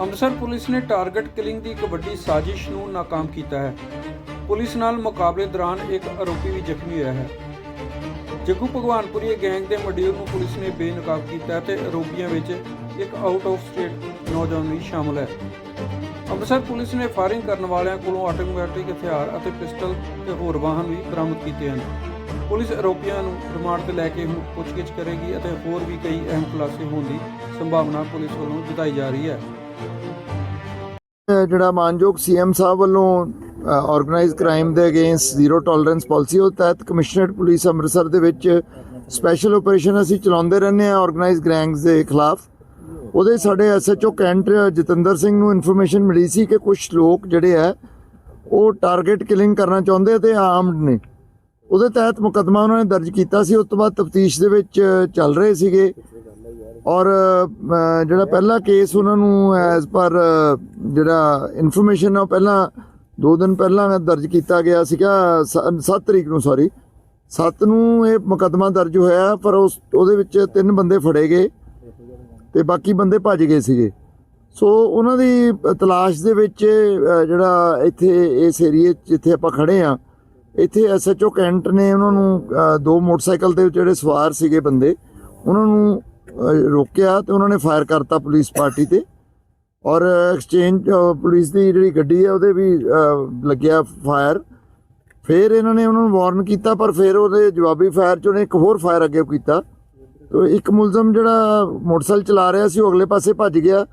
Amritsar police ਨੇ target killing ਦੀ ਇੱਕ ਵੱਡੀ ਸਾਜ਼ਿਸ਼ ਨੂੰ ਨਾਕਾਮ ਕੀਤਾ ਹੈ। ਪੁਲਿਸ ਨਾਲ ਮੁਕਾਬਲੇ ਦੌਰਾਨ ਇੱਕ ਆਰੋਪੀ ਵੀ ਜ਼ਖਮੀ ਹੋਇਆ ਹੈ। ਜੱਗੂ ਭਗਵਾਨਪੁਰੀ ਗੈਂਗ ਦੇ ਮੋਡਿਊਲ ਨੂੰ ਪੁਲਿਸ ਨੇ ਬੇਨਕਾਬ ਕੀਤਾ ਹੈ ਤੇ ਆਰੋਪੀਆਂ ਵਿੱਚ ਇੱਕ ਆਊਟ ਆਫ ਸਟੇਟ ਨੌਜਵਾਨ ਵੀ ਸ਼ਾਮਲ ਹੈ। ਅੰਮ੍ਰਿਤਸਰ ਪੁਲਿਸ ਨੇ ਫਾਇਰਿੰਗ ਕਰਨ ਵਾਲਿਆਂ ਕੋਲੋਂ ਆਟੋਮੈਟਿਕ ਹਥਿਆਰ ਅਤੇ ਪਿਸਟਲ ਤੇ ਹੋਰ ਵਾਹਨ ਵੀ ਬਰਾਮਦ ਕੀਤੇ ਹਨ। ਪੁਲਿਸ ਆਰੋਪੀਆਂ ਨੂੰ ਰਿਮਾਂਡ ਤੇ ਲੈ ਕੇ ਹੁਣ ਪੁੱਛਗਿੱਛ ਕਰੇਗੀ ਅਤੇ ਹੋਰ ਵੀ ਕਈ ਅਹਿਮ ਖੁਲਾਸੇ ਹੋਣ ਦੀ ਸੰਭਾਵਨਾ ਪੁਲਿਸ ਵੱਲੋਂ ਜਤਾਈ ਜਾ ਰਹੀ ਹੈ। ਜਿਹੜਾ ਮਾਨਯੋਗ ਸੀਐਮ ਸਾਹਿਬ ਵੱਲੋਂ ਆਰਗੇਨਾਈਜ਼ ਕ੍ਰਾਈਮ ਦੇ ਅਗੇਂਸਟ ਜ਼ੀਰੋ ਟੋਲਰੈਂਸ ਪਾਲਿਸੀ ਉਹ ਤਹਿਤ ਕਮਿਸ਼ਨਰੇਟ ਪੁਲਿਸ ਅੰਮ੍ਰਿਤਸਰ ਦੇ ਵਿੱਚ ਸਪੈਸ਼ਲ ਆਪਰੇਸ਼ਨ ਅਸੀਂ ਚਲਾਉਂਦੇ ਰਹਿੰਦੇ ਹਾਂ ਆਰਗੇਨਾਈਜ਼ ਗੈਂਗਸ ਦੇ ਖਿਲਾਫ। ਉਹਦੇ ਸਾਡੇ ਐਸਐਚਓ ਕੈਂਟ ਜਤਿੰਦਰ ਸਿੰਘ ਨੂੰ ਇਨਫੋਰਮੇਸ਼ਨ ਮਿਲੀ ਸੀ ਕਿ ਕੁਝ ਲੋਕ ਜਿਹੜੇ ਆ ਉਹ ਟਾਰਗੇਟ ਕਿਲਿੰਗ ਕਰਨਾ ਚਾਹੁੰਦੇ ਆ ਤੇ ਆਰਮਡ ਨੇ। ਉਹਦੇ ਤਹਿਤ ਮੁਕੱਦਮਾ ਉਹਨਾਂ ਨੇ ਦਰਜ ਕੀਤਾ ਸੀ। ਉਸ ਤੋਂ ਬਾਅਦ ਤਫਤੀਸ਼ ਦੇ ਵਿੱਚ ਚੱਲ ਰਹੇ ਸੀਗੇ। ਔਰ ਜਿਹੜਾ ਪਹਿਲਾ ਕੇਸ ਉਹਨਾਂ ਨੂੰ ਐਜ਼ ਪਰ ਜਿਹੜਾ ਇਨਫੋਰਮੇਸ਼ਨ ਹੈ ਉਹ ਪਹਿਲਾਂ ਦੋ ਦਿਨ ਪਹਿਲਾਂ ਦਰਜ ਕੀਤਾ ਗਿਆ ਸੀਗਾ 7 ਤਰੀਕ ਨੂੰ ਸੌਰੀ 7 ਨੂੰ ਇਹ ਮੁਕੱਦਮਾ ਦਰਜ ਹੋਇਆ, ਪਰ ਉਸ, ਉਹਦੇ ਵਿੱਚ ਤਿੰਨ ਬੰਦੇ ਫੜੇ ਗਏ ਤੇ ਬਾਕੀ ਬੰਦੇ ਭੱਜ ਗਏ ਸੀਗੇ। ਸੋ ਉਹਨਾਂ ਦੀ ਤਲਾਸ਼ ਦੇ ਵਿੱਚ ਜਿਹੜਾ ਇੱਥੇ ਇਸ ਏਰੀਏ ਜਿੱਥੇ ਆਪਾਂ ਖੜੇ ਆ, ਇੱਥੇ ਐਸਐਚਓ ਕੈਂਟ ਨੇ ਉਹਨਾਂ ਨੂੰ ਦੋ ਮੋਟਰਸਾਈਕਲ ਦੇ ਜਿਹੜੇ ਸਵਾਰ ਸੀਗੇ ਬੰਦੇ, ਉਹਨਾਂ ਨੂੰ ਰੋਕਿਆ ਤੇ ਉਹਨਾਂ ਨੇ ਫਾਇਰ ਕਰਤਾ ਪੁਲਿਸ ਪਾਰਟੀ ਤੇ। ਔਰ ਐਕਸਚੇਂਜ ਪੁਲਿਸ ਦੀ ਜਿਹੜੀ ਗੱਡੀ ਹੈ, ਉਹਦੇ ਵੀ ਲੱਗਿਆ ਫਾਇਰ। ਫਿਰ ਇਹਨਾਂ ਨੇ ਉਹਨਾਂ ਨੂੰ ਵਾਰਨ ਕੀਤਾ, ਪਰ ਫਿਰ ਉਹਦੇ ਜਵਾਬੀ ਫਾਇਰ ਚ ਉਹਨੇ ਇੱਕ ਹੋਰ ਫਾਇਰ ਅੱਗੇ ਕੀਤਾ। ਤੋ ਇੱਕ ਮੁਲਜ਼ਮ ਜਿਹੜਾ ਮੋਟਰਸਾਈਕਲ ਚਲਾ ਰਿਹਾ ਸੀ, ਉਹ ਅਗਲੇ ਪਾਸੇ ਭੱਜ ਗਿਆ।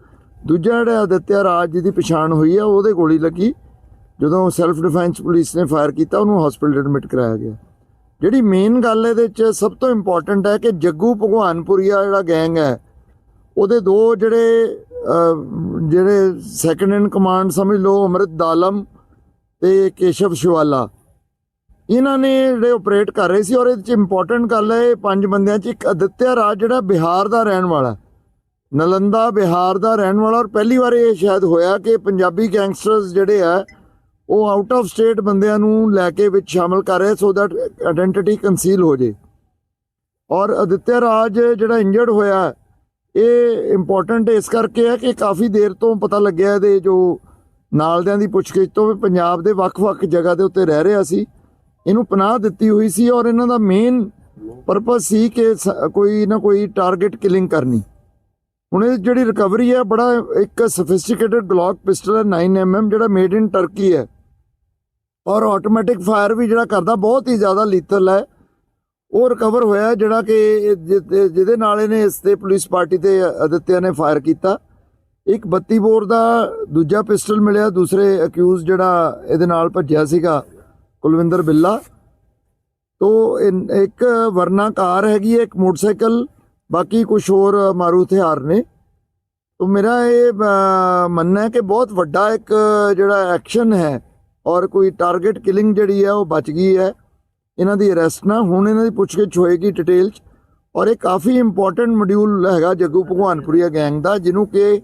ਦੂਜਾ ਜਿਹੜਾ ਅਦਿੱਤਿਆ ਰਾਜ ਜੀ ਦੀ ਪਛਾਣ ਹੋਈ ਆ, ਉਹਦੇ ਗੋਲੀ ਲੱਗੀ। ਜਦੋਂ ਸੈਲਫ ਡਿਫੈਂਸ ਪੁਲਿਸ ਨੇ ਫਾਇਰ ਕੀਤਾ, ਉਹਨੂੰ ਹਸਪੀਟਲ ਐਡਮਿਟ ਕਰਾਇਆ ਗਿਆ। ਜਿਹੜੀ ਮੇਨ ਗੱਲ ਇਹਦੇ 'ਚ ਸਭ ਤੋਂ ਇੰਪੋਰਟੈਂਟ ਹੈ ਕਿ ਜੱਗੂ ਭਗਵਾਨਪੁਰੀਆ ਜਿਹੜਾ ਗੈਂਗ ਹੈ, ਉਹਦੇ ਦੋ ਜਿਹੜੇ ਜਿਹੜੇ ਸੈਕੰਡ ਇਨ ਕਮਾਂਡ ਸਮਝ ਲਓ, ਅਮਰਿਤ ਦਾਲਮ ਤੇ ਕੇਸ਼ਵ ਸ਼ਿਵਾਲਾ। ਇਹਨਾਂ ਨੇ ਜਿਹੜੇ ਆਪਰੇਟ ਕਰ ਰਹੇ ਸੀ ਔਰ ਇਹਦੇ ਚ ਇੰਪੋਰਟੈਂਟ ਗੱਲ ਹੈ, ਇਹ ਪੰਜ ਬੰਦਿਆਂ ਚ ਇੱਕ ਅਦਿੱਤਿਆ ਰਾਜ ਜਿਹੜਾ ਬਿਹਾਰ ਦਾ ਰਹਿਣ ਵਾਲਾ ਨਲੰਦਾ ਬਿਹਾਰ ਦਾ ਰਹਿਣ ਵਾਲਾ ਔਰ ਪਹਿਲੀ ਵਾਰ ਇਹ ਸ਼ਾਇਦ ਹੋਇਆ ਕਿ ਪੰਜਾਬੀ ਗੈਂਗਸਟਰਸ ਜਿਹੜੇ ਆ ਉਹ ਆਊਟ ਆਫ ਸਟੇਟ ਬੰਦਿਆਂ ਨੂੰ ਲੈ ਕੇ ਵਿੱਚ ਸ਼ਾਮਲ ਕਰ ਰਿਹਾ ਸੋ ਦੈਟ ਆਇਡੈਂਟੀਟੀ ਕੰਸੀਲ ਹੋ ਜੇ। ਔਰ ਅਦਿੱਤਿਆ ਰਾਜ ਜਿਹੜਾ ਇੰਜਰਡ ਹੋਇਆ, ਇਹ ਇੰਪੋਰਟੈਂਟ ਇਸ ਕਰਕੇ ਹੈ ਕਿ ਕਾਫੀ ਦੇਰ ਤੋਂ ਪਤਾ ਲੱਗਿਆ ਇਹਦੇ ਜੋ ਨਾਲਦਿਆਂ ਦੀ ਪੁੱਛਗਿੱਛ ਤੋਂ ਵੀ ਪੰਜਾਬ ਦੇ ਵੱਖ-ਵੱਖ ਜਗ੍ਹਾ ਦੇ ਉੱਤੇ ਰਹਿ ਰਿਹਾ ਸੀ। ਇਹਨੂੰ ਪਨਾਹ ਦਿੱਤੀ ਹੋਈ ਸੀ ਔਰ ਇਹਨਾਂ ਦਾ ਮੇਨ ਪਰਪਸ ਸੀ ਕਿ ਸ- ਕੋਈ ਨਾ ਕੋਈ ਟਾਰਗੇਟ ਕਿਲਿੰਗ ਕਰਨੀ। ਹੁਣ ਇਹ ਜਿਹੜੀ ਰਿਕਵਰੀ ਹੈ, ਬੜਾ ਇੱਕ ਸਫਿਸਟੀਕੇਟਡ ਗਲੌਕ ਪਿਸਟਲ ਹੈ 9mm ਜਿਹੜਾ ਮੇਡ ਇਨ ਟਰਕੀ ਹੈ। ਔਰ ਆਟੋਮੈਟਿਕ ਫਾਇਰ ਵੀ ਜਿਹੜਾ ਕਰਦਾ, ਬਹੁਤ ਹੀ ਜ਼ਿਆਦਾ ਲੀਥਲ ਹੈ। ਉਹ ਰਿਕਵਰ ਹੋਇਆ, ਜਿਹੜਾ ਕਿ ਜਿ- ਜਿਹਦੇ ਨਾਲ ਇਹਨੇ ਇਸ ਤੇ ਪੁਲਿਸ ਪਾਰਟੀ ਤੇ ਅਦਿੱਤਿਆ ਨੇ ਫਾਇਰ ਕੀਤਾ। ਇੱਕ 32 ਬੋਰ ਦਾ ਦੂਜਾ ਪਿਸਟਲ ਮਿਲਿਆ, ਦੂਸਰੇ ਅਕਿਊਜ਼ ਜਿਹੜਾ ਇਹਦੇ ਨਾਲ ਭੱਜਿਆ ਸੀਗਾ, ਕੁਲਵਿੰਦਰ ਬਿੱਲਾ। ਤੋ ਇਨ- ਇੱਕ ਵਰਨਾ ਕਾਰ ਹੈਗੀ ਹੈ, ਇੱਕ ਮੋਟਰਸਾਈਕਲ, ਬਾਕੀ ਕੁਝ ਹੋਰ ਮਾਰੂ ਹਥਿਆਰ ਨੇ। ਤੋ ਮੇਰਾ ਇਹ ਮੰਨਣਾ ਹੈ ਕਿ ਬਹੁਤ ਵੱਡਾ ਇੱਕ ਜਿਹੜਾ ਐਕਸ਼ਨ ਹੈ ਔਰ ਕੋਈ ਟਾਰਗੇਟ ਕਿਲਿੰਗ ਜਿਹੜੀ ਹੈ ਉਹ ਬਚ ਗਈ ਹੈ। ਇਹਨਾਂ ਦੀ ਅਰੈਸਟ ਨਾ, ਹੁਣ ਇਹਨਾਂ ਦੀ ਪੁੱਛਗਿੱਛ ਹੋਏਗੀ ਡਿਟੇਲ ਚ। ਔਰ ਇਹ ਕਾਫੀ ਇੰਪੋਰਟੈਂਟ ਮੋਡਿਊਲ ਹੈਗਾ ਜੱਗੂ ਭਗਵਾਨਪੁਰੀਆ ਗੈਂਗ ਦਾ, ਜਿਹਨੂੰ ਕਿ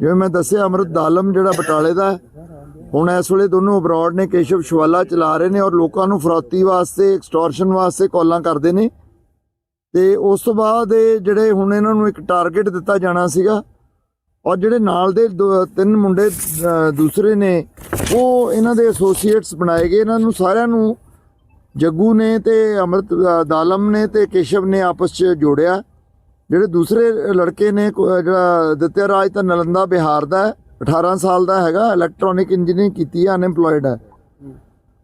ਜਿਵੇਂ ਮੈਂ ਦੱਸਿਆ, ਅਮਰਤ ਦਾਲਮ ਜਿਹੜਾ ਬਟਾਲੇ ਦਾ ਹੁਣ ਇਸ ਵੇਲੇ ਦੋਨੋਂ ਅਬਰਾਡ ਨੇ, ਕੇਸ਼ਵ ਸ਼ਵਾਲਾ ਚਲਾ ਰਹੇ ਨੇ ਔਰ ਲੋਕਾਂ ਨੂੰ ਫਰੌਤੀ ਵਾਸਤੇ ਐਕਸਟੋਰਸ਼ਨ ਵਾਸਤੇ ਕਾਲਾਂ ਕਰਦੇ ਨੇ। ਤੇ ਉਸ ਤੋਂ ਬਾਅਦ ਇਹ ਜਿਹੜੇ ਹੁਣ ਇਹਨਾਂ ਨੂੰ ਇੱਕ ਟਾਰਗੇਟ ਦਿੱਤਾ ਜਾਣਾ ਸੀਗਾ। ਔਰ ਜਿਹੜੇ ਨਾਲ ਦੇ ਦੋ- ਤਿੰਨ ਮੁੰਡੇ ਦੂਸਰੇ ਨੇ ਉਹ ਇਹਨਾਂ ਦੇ ਐਸੋਸੀਏਟਸ ਬਣਾਏ ਗਏ। ਇਹਨਾਂ ਨੂੰ ਸਾਰਿਆਂ ਨੂੰ ਜੱਗੂ ਨੇ ਤੇ ਅਮਰਤ ਦਾਲਮ ਨੇ ਤੇ ਕੇਸ਼ਵ ਨੇ ਆਪਸ 'ਚ ਜੋੜਿਆ। ਜਿਹੜੇ ਦੂਸਰੇ ਲੜਕੇ ਨੇ ਜਿਹੜਾ ਦਿੱਤਿਆ ਰਾਜ ਤਾਂ ਨਲੰਦਾ ਬਿਹਾਰ ਦਾ ਹੈ, 18 ਸਾਲ ਦਾ ਹੈਗਾ ਇਲੈਕਟ੍ਰੋਨਿਕ ਇੰਜੀਨੀਅਰਿੰਗ ਕੀਤੀ ਹੈ ਅਨਐਮਪਲੋਇਡ ਹੈ।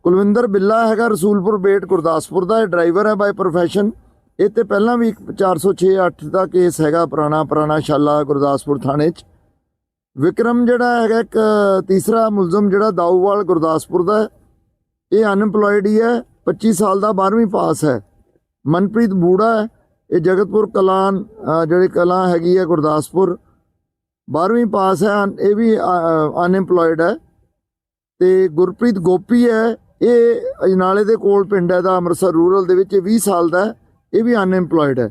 ਕੁਲਵਿੰਦਰ ਬਿੱਲਾ ਹੈਗਾ ਰਸੂਲਪੁਰ ਬੇਟ ਗੁਰਦਾਸਪੁਰ ਦਾ ਇਹ ਡਰਾਈਵਰ ਹੈ ਬਾਈ ਪ੍ਰੋਫੈਸ਼ਨ ਇਹ ਤੇ ਪਹਿਲਾਂ ਵੀ ਇੱਕ 406 8 ਦਾ ਕੇਸ ਹੈਗਾ ਪੁਰਾਣਾ ਪੁਰਾਣਾ ਸ਼ਾਲਾ ਗੁਰਦਾਸਪੁਰ ਥਾਣੇ 'ਚ। ਵਿਕਰਮ ਜਿਹੜਾ ਹੈਗਾ ਇੱਕ ਤੀਸਰਾ ਮੁਲਜ਼ਮ ਜਿਹੜਾ ਦਾਊਵਾਲ ਗੁਰਦਾਸਪੁਰ ਦਾ ਇਹ ਅਨਐਮਪਲੋਇਡ ਹੀ ਹੈ 25 ਸਾਲ ਦਾ 12ਵੀਂ ਪਾਸ ਹੈ। ਮਨਪ੍ਰੀਤ ਬੂੜਾ ਹੈ ਇਹ ਜਗਤਪੁਰ ਕਲਾਨ ਅ, ਜਿਹੜੀ ਕਲਾਂ ਹੈਗੀ ਹੈ ਗੁਰਦਾਸਪੁਰ 12ਵੀਂ ਪਾਸ ਹੈ ਅਨ- ਇਹ ਵੀ ਅਨਐਮਪਲੋਇਡ ਹੈ। ਤੇ ਗੁਰਪ੍ਰੀਤ ਗੋਪੀ ਹੈ ਇਹ ਅਜਨਾਲੇ ਦੇ ਕੋਲ ਪਿੰਡ ਹੈ ਦਾ ਅੰਮ੍ਰਿਤਸਰ ਰੂਰਲ ਦੇ ਵਿੱਚ ਇਹ 20 ਸਾਲ ਦਾ ਇਹ ਵੀ ਅਨਐਮਪਲੋਇਡ ਹੈ।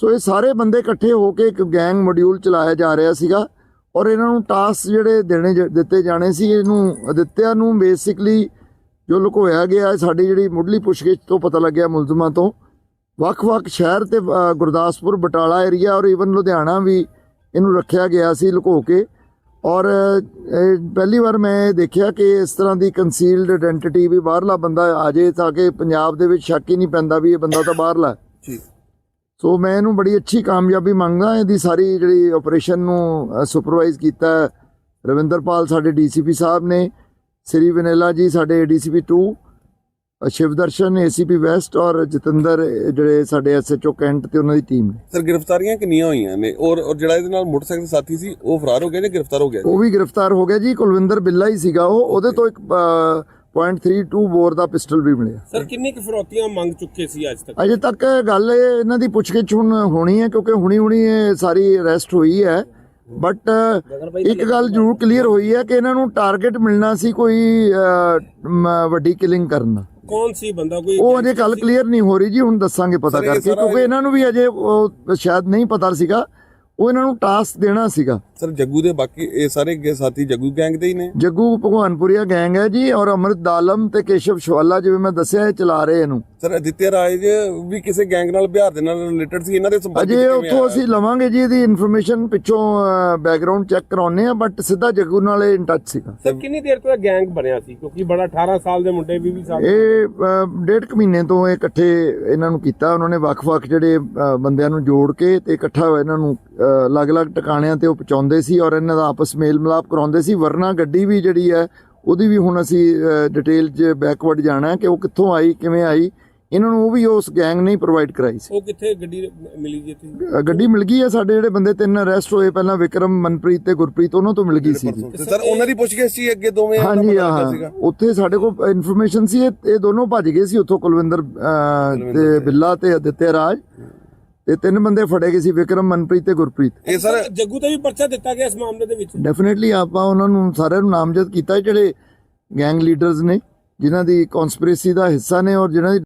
ਸੋ ਇਹ ਸਾਰੇ ਬੰਦੇ ਇਕੱਠੇ ਹੋ ਕੇ ਇੱਕ ਗੈਂਗ ਮੋਡਿਊਲ ਚਲਾਇਆ ਜਾ ਰਿਹਾ ਸੀਗਾ। ਔਰ ਇਹਨਾਂ ਨੂੰ ਟਾਸਕ ਜਿਹੜੇ ਦੇਣੇ ਜ- ਦਿੱਤੇ ਜਾਣੇ ਸੀ, ਇਹਨੂੰ, ਅਦਿੱਤਿਆ ਨੂੰ ਬੇਸਿਕਲੀ ਜੋ ਲੁਕੋਇਆ ਗਿਆ ਸਾਡੀ ਜਿਹੜੀ ਮੁੱਢਲੀ ਪੁੱਛਗਿੱਛ ਤੋਂ ਪਤਾ ਲੱਗਿਆ ਮੁਲਜ਼ਮਾਂ ਤੋਂ। ਵੱਖ-ਵੱਖ ਸ਼ਹਿਰ ਤੇ ਗੁਰਦਾਸਪੁਰ, ਬਟਾਲਾ ਏਰੀਆ ਔਰ ਈਵਨ ਲੁਧਿਆਣਾ ਵੀ ਇਹਨੂੰ ਰੱਖਿਆ ਗਿਆ ਸੀ ਲੁਕੋ ਕੇ। ਔਰ ਪਹਿਲੀ ਵਾਰ ਮੈਂ ਇਹ ਦੇਖਿਆ ਕਿ ਇਸ ਤਰ੍ਹਾਂ ਦੀ ਕੰਸੀਲਡ ਆਇਡੈਂਟੀਟੀ ਵੀ ਬਾਹਰਲਾ ਬੰਦਾ ਆ ਜੇ ਤਾਂ ਕਿ ਪੰਜਾਬ ਦੇ ਵਿੱਚ ਸ਼ੱਕ ਹੀ ਨਹੀਂ ਪੈਂਦਾ ਵੀ ਇਹ ਬੰਦਾ ਤਾਂ ਬਾਹਰਲਾ ਜੀ। ਸੋ ਮੈਂ ਇਹਨੂੰ ਬੜੀ ਅੱਛੀ ਕਾਮਯਾਬੀ ਮੰਗਦਾ ਇਹਦੀ ਸਾਰੀ ਜਿਹੜੀ ਆਪਰੇਸ਼ਨ ਨੂੰ ਸੁਪਰਵਾਈਜ਼ ਕੀਤਾ ਰਵਿੰਦਰਪਾਲ ਸਾਡੇ ਡੀਸੀਪੀ ਸਾਹਿਬ ਨੇ ਸ੍ਰੀ ਵਨੇਲਾ ਜੀ ਸਾਡੇ ਡੀਸੀਪੀ 2 ਅ, ਸ਼ਿਵਦਰਸ਼ਨ ਏਸੀਪੀ ਵੈਸਟ ਔਰ ਜਤਿੰਦਰ ਜਿਹੜੇ ਸਾਡੇ ਐਸਐਚਓ ਕੈਂਟ ਤੇ ਉਹਨਾਂ ਦੀ ਟੀਮ ਨੇ। ਸਰ ਗ੍ਰਿਫਤਾਰੀਆਂ ਕਿੰਨੀਆਂ ਹੋਈਆਂ ਨੇ? ਔਰ ਔਰ ਜਿਹੜਾ ਇਹਦੇ ਨਾਲ ਮੋਟਰਸਾਈਕਲ ਸਾਥੀ ਸੀ ਉਹ ਫਰਾਰ ਹੋ ਗਿਆ ਜਾਂ ਗ੍ਰਿਫਤਾਰ ਹੋ ਗਿਆ? ਉਹ ਵੀ ਗ੍ਰਿਫਤਾਰ ਹੋ ਗਿਆ ਜੀ ਕੁਲਵਿੰਦਰ ਬਿੱਲਾ ਹੀ ਸੀਗਾ ਉਹ। ਉਹਦੇ ਤੋਂ ਇੱਕ .32 ਬੋਰ ਦਾ ਪਿਸਟਲ ਵੀ ਮਿਲਿਆ। ਸਰ ਕਿੰਨੀ ਕੁ ਫਿਰੌਤੀਆਂ ਮੰਗ ਚੁੱਕੇ ਸੀ ਅੱਜ ਤੱਕ? ਅਜੇ ਤੱਕ ਗੱਲ ਇਹ ਇਹਨਾਂ ਦੀ ਪੁੱਛਗਿੱਛ ਹੁਣ ਹੋਣੀ ਹੈ ਕਿਉਂਕਿ ਹੁਣੀ ਹੁਣੀ ਇਹ ਸਾਰੀ ਅਰੈਸਟ ਹੋਈ ਹੈ। ਬਟ ਇੱਕ ਗੱਲ ਜ਼ਰੂਰ ਕਲੀਅਰ ਹੋਈ ਹੈ ਕਿ ਇਹਨਾਂ ਨੂੰ ਟਾਰਗੇਟ ਮਿਲਣਾ ਸੀ ਕੋਈ ਵੱਡੀ ਕਿਲਿੰਗ ਕਰਨ। ਦਾ ਕੌਣ ਸੀ ਬੰਦਾ? ਕੋਈ ਉਹ ਅਜੇ ਗੱਲ ਕਲੀਅਰ ਨਹੀਂ ਹੋ ਰਹੀ ਜੀ ਹੁਣ ਦੱਸਾਂਗੇ ਪਤਾ ਕਰਕੇ ਕਿਉਂਕਿ ਇਹਨਾਂ ਨੂੰ ਵੀ ਅਜੇ ਸ਼ਾਇਦ ਨਹੀਂ ਪਤਾ ਸੀਗਾ। ਉਹ ਇਹਨਾਂ ਨੂੰ ਟਾਸਕ ਦੇਣਾ ਸੀਗਾ। ਸਰ ਜੱਗੂ ਦੇ ਬਾਕੀ ਇਹ ਸਾਰੇ ਗੇ ਸਾਥੀ ਜੱਗੂ ਗੈਂਗ ਦੇ ਹੀ ਨੇ? ਜੱਗੂ ਭਗਵਾਨਪੁਰੀਆ ਗੈਂਗ ਹੈ ਜੀ ਔਰ ਅਮਰਿਤ ਦਾਲਮ ਤੇ ਕੇਸ਼ਵ ਸ਼ਵਾਲਾ ਜਿਵੇਂ ਮੈਂ ਦੱਸਿਆ ਇਹ ਚਲਾ ਰਹੇ ਇਹਨੂੰ। ਸਰ ਅਦਿੱਤਿਆ ਰਾਜ ਵੀ ਕਿਸੇ ਗੈਂਗ ਨਾਲ ਬਿਹਾਰ ਦੇ ਨਾਲ ਰਿਲੇਟਡ ਸੀ ਇਹਨਾਂ ਦੇ ਸੰਪਰਕ ਅਜੇ ਉੱਥੋਂ? ਅਸੀਂ ਲਵਾਂਗੇ ਜੀ ਇਹਦੀ ਇਨਫੋਰਮੇਸ਼ਨ ਪਿੱਛੋਂ ਬੈਕਗ੍ਰਾਉਂਡ ਚੈੱਕ ਕਰਾਉਨੇ ਆ ਬਟ ਸਿੱਧਾ ਜੱਗੂ ਨਾਲ ਇਹ ਇਨ ਟੱਚ ਸੀਗਾ। ਸਰ ਕਿੰਨੀ ਦੇਰ ਤੋਂ ਇਹ ਗੈਂਗ ਬਣਿਆ ਸੀ? ਕਿਉਂਕਿ ਬੜਾ 18 ਸਾਲ ਦੇ ਮੁੰਡੇ 20 20 ਸਾਲ ਇਹ ਡੇਢ ਕੁ ਮਹੀਨੇ ਤੋਂ ਇਹ ਇਕੱਠੇ ਇਹਨਾਂ ਨੂੰ ਕੀਤਾ ਉਹਨਾਂ ਨੇ ਵੱਖ-ਵੱਖ ਜਿਹੜੇ ਬੰਦਿਆਂ ਨੂੰ ਜੋੜ ਕੇ ਤੇ ਇਕੱਠਾ ਇਹਨਾਂ ਨੂੰ ਅਲੱਗ-ਅਲੱਗ ਟਿਕਾਣਿਆਂ ਤੇ ਉਹ ਪਹੁੰਚਾਉਂਦੇ ਸੀ ਔਰ ਇਹਨਾਂ ਦਾ ਆਪਸ ਮੇਲ ਮਿਲਾਪ ਕਰਾਉਂਦੇ ਸੀ। ਵਰਨਾ ਗੱਡੀ ਵੀ ਜਿਹੜੀ ਹੈ ਉਹਦੀ ਵੀ ਹੁਣ ਅਸੀਂ ਡਿਟੇਲ 'ਚ ਬੈਕਵਰਡ ਜਾਣਾ ਕਿ ਉਹ ਕਿੱਥੋਂ ਆਈ ਕਿਵੇਂ ਆਈ ਇਹਨਾਂ ਨੂੰ ਉਹ ਵੀ ਉਸ ਗੈਂਗ ਨੇ ਪ੍ਰੋਵਾਈਡ ਕਰਾਈ ਸੀ। ਉਹ ਕਿੱਥੇ ਗੱਡੀ ਮਿਲੀ ਜੀ ਅਹ, ਗੱਡੀ ਮਿਲ ਗਈ ਹੈ ਸਾਡੇ ਜਿਹੜੇ ਬੰਦੇ ਤਿੰਨ ਅਰੈਸਟ ਹੋਏ ਪਹਿਲਾਂ ਵਿਕਰਮ ਮਨਪ੍ਰੀਤ ਤੇ ਗੁਰਪ੍ਰੀਤ ਉਹਨਾਂ ਤੋਂ ਮਿਲ ਗਈ ਸੀ ਤੇ ਸਰ ਉਹਨਾਂ ਦੀ ਪੁੱਛਗਿੱਛ ਸੀ ਅੱਗੇ ਦੋਵੇਂ ਦਾ ਹਾਂਜੀ ਪਤਾ ਲੱਗਾ ਹਾਂ। ਸੀਗਾ? ਉੱਥੇ ਸਾਡੇ ਕੋਲ ਇਨਫੋਰਮੇਸ਼ਨ ਸੀ ਇਹ ਇਹ ਦੋਨੋਂ ਭੱਜ ਗਏ ਸੀ ਉੱਥੋਂ ਕੁਲਵਿੰਦਰ ਤੇ ਬਿੱਲਾ ਤੇ ਅਦਿੱਤਿਆ ਰਾਜ। ਤੇ ਤਿੰਨ ਬੰਦੇ ਫੜੇ ਗਏ ਸੀ ਵਿਕਰਮ ਮਨਪ੍ਰੀਤ ਤੇ ਗੁਰਪ੍ਰੀਤ। ਇਹ ਸਰ ਜੱਗੂ ਤੇ ਵੀ ਪਰਚਾ ਦਿੱਤਾ ਗਿਆ ਇਸ ਮਾਮਲੇ ਦੇ ਵਿੱਚ? ਡੈਫੀਨਿਟਲੀ ਆਪਾਂ ਉਹਨਾਂ ਨੂੰ ਸਾਰਿਆਂ ਨੂੰ ਨਾਮਜ਼ਦ ਕੀਤਾ ਜਿਹੜੇ ਗੈਂਗ ਲੀਡਰਸ ਨੇ ਜਿਨ੍ਹਾਂ ਦੀ ਕਨਸਪੀਰੇਸੀ ਦਾ ਹਿੱਸਾ ਨੇ ਔਰ ਜਿਨ੍ਹਾਂ ਦੀ